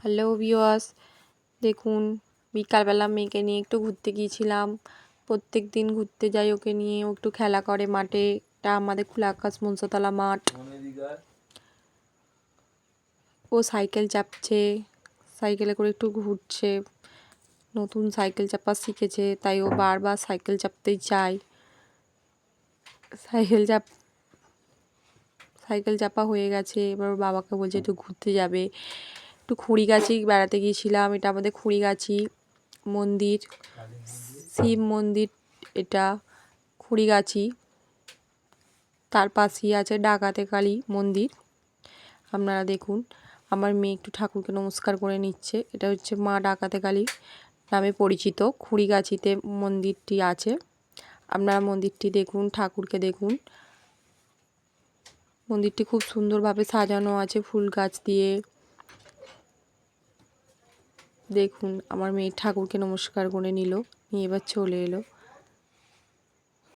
Hello ভিওয়াস দেখুন বিকালবেলা মেয়েকে নিয়ে একটু ঘুরতে গিয়েছিলাম। প্রত্যেক দিন ঘুরতে যাই ওকে নিয়ে। ও একটু খেলা করে মাঠে। এটা আমাদের খোলা আকাশ মনসাতলা মাঠ। ও সাইকেল চাপছে। সাইকেলে করে একটু ঘুরছে। নতুন সাইকেল চাপা শিখেছে। তাই ও বারবার সাইকেল চাপতেই চায়। সাইকেল চাপ সাইকেল চাপা হয়ে গেছে। এবার ওর বাবাকে বলছে একটু ঘুরতে যাবে। একটু খুঁড়িগাছি বেড়াতে গিয়েছিলাম। এটা আমাদের খুঁড়িগাছি মন্দির শিব মন্দির এটা খুঁড়িগাছি। তার পাশেই আছে ডাকাতে কালী মন্দির। আপনারা দেখুন আমার মেয়ে একটু ঠাকুরকে নমস্কার করে নিচ্ছে। এটা হচ্ছে মা ডাকাতে কালী নামে পরিচিত। খুঁড়িগাছিতে মন্দিরটি আছে। আপনারা মন্দিরটি দেখুন ঠাকুরকে দেখুন। মন্দিরটি খুব সুন্দরভাবে সাজানো আছে ফুল গাছ দিয়ে। দেখুন, আমার মেয়ে ঠাকুরকে নমস্কার করে নিল, নিয়ে এবার চলে এলো।